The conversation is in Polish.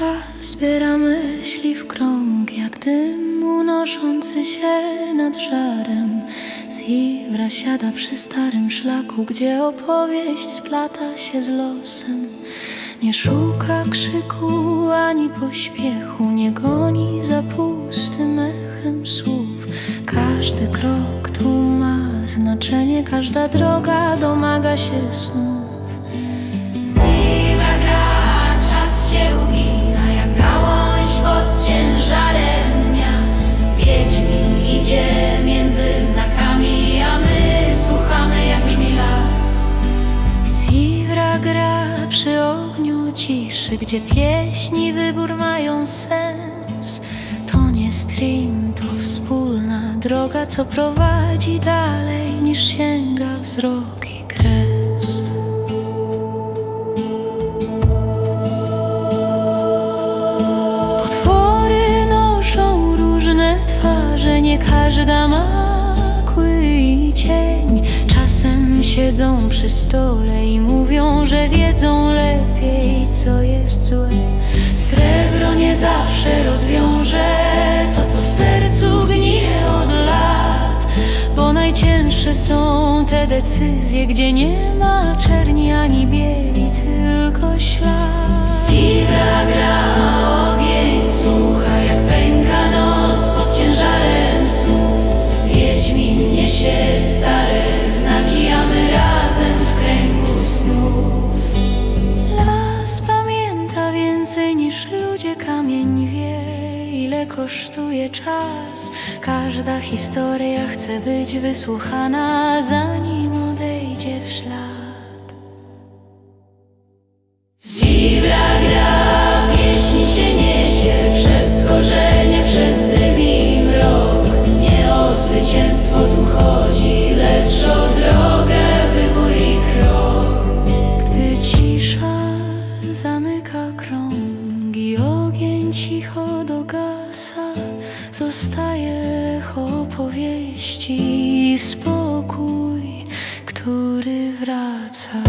czas zbiera myśli w krąg, jak dym unoszący się nad żarem. Ziwra siada przy starym szlaku, gdzie opowieść splata się z losem. Nie szuka krzyku ani pośpiechu, nie goni za pustym echem słów. Każdy krok tu ma znaczenie, każda droga domaga się snów. Ciszy, gdzie pieśni wybór mają sens. To nie stream, to wspólna droga, co prowadzi dalej niż sięga wzrok i kres. Potwory noszą różne twarze, nie każda ma kły i cień. Czasem siedzą przy stole i mówią, że wiedzą lepiej, najcięższe są te decyzje, gdzie nie ma czerni ani bieli, kosztuje czas. Każda historia chce być wysłuchana, zanim odejdzie w ślad. Zostaje opowieści i spokój, który wraca.